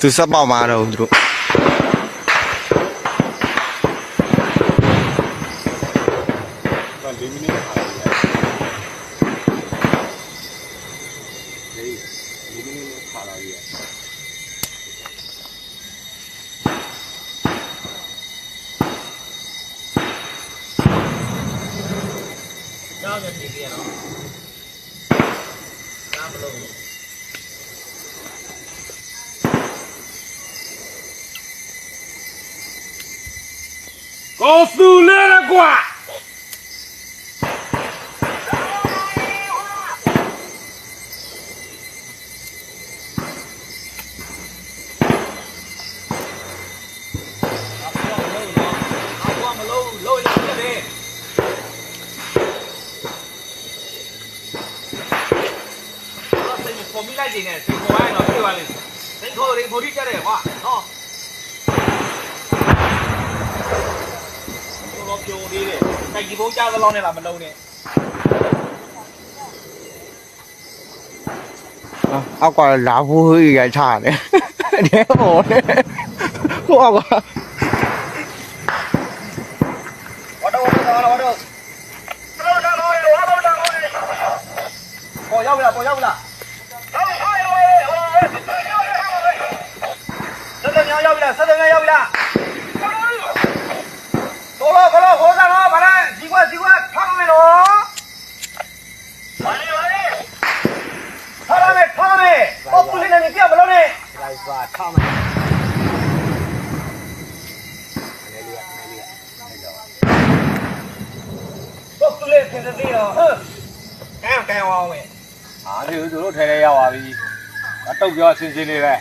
သူစက်ပေါက်မှာတော့သူတို့တော့၄မိနစ်ခါလာပြီလေ၄မိန စ်ခါလာပြီကြောက်နေပြီကြနော်ဒါမလို့ကောစုလဲကွာအောက်မလို့လို့ရပြတယ်တော့စိတ်ပုံမိလိုက်နေတယ်စိတ်ပေါ်ရတော့ပြေးပါလိမ့်စိတ်ခေါ်ရင်ပေါ်ထိကြတယ်ကွာနော်တော့ ပြောသေးတယ်တိုက်ကြီးဘုံကြားသလောက်နဲ့လားမလုံးနဲ့အောက်ကလာဖို့ရချတယ်တဲ့ဟောတယ်ဟိုအောက်ကဝါတော့ဝါတော့ဝါတော့ပေါ်ရောက်လာပေါ်ရောက်လာဆက်တယ်မြောက်ရောက်လာဆက်တယ်မြောက်ရောက်လာတော်တော့ကတော့ဟောတာတော့ဗလားဒီကွာဒီကွာဖမ်းမယ်နော်ထားရမယ်ထားရမယ်အော်ပူလေးနဲ့ပြမလို့နဲ့ လိုက်ပါထားမယ်တော့ပူလေးပြင်သေးတော့ဟမ်ကဲကဲအောင်မယ်အားဒီသူတို့ထဲထဲရောက်ပါပြီအတုတ်ပြောဆင်းဆင်းလေးပဲ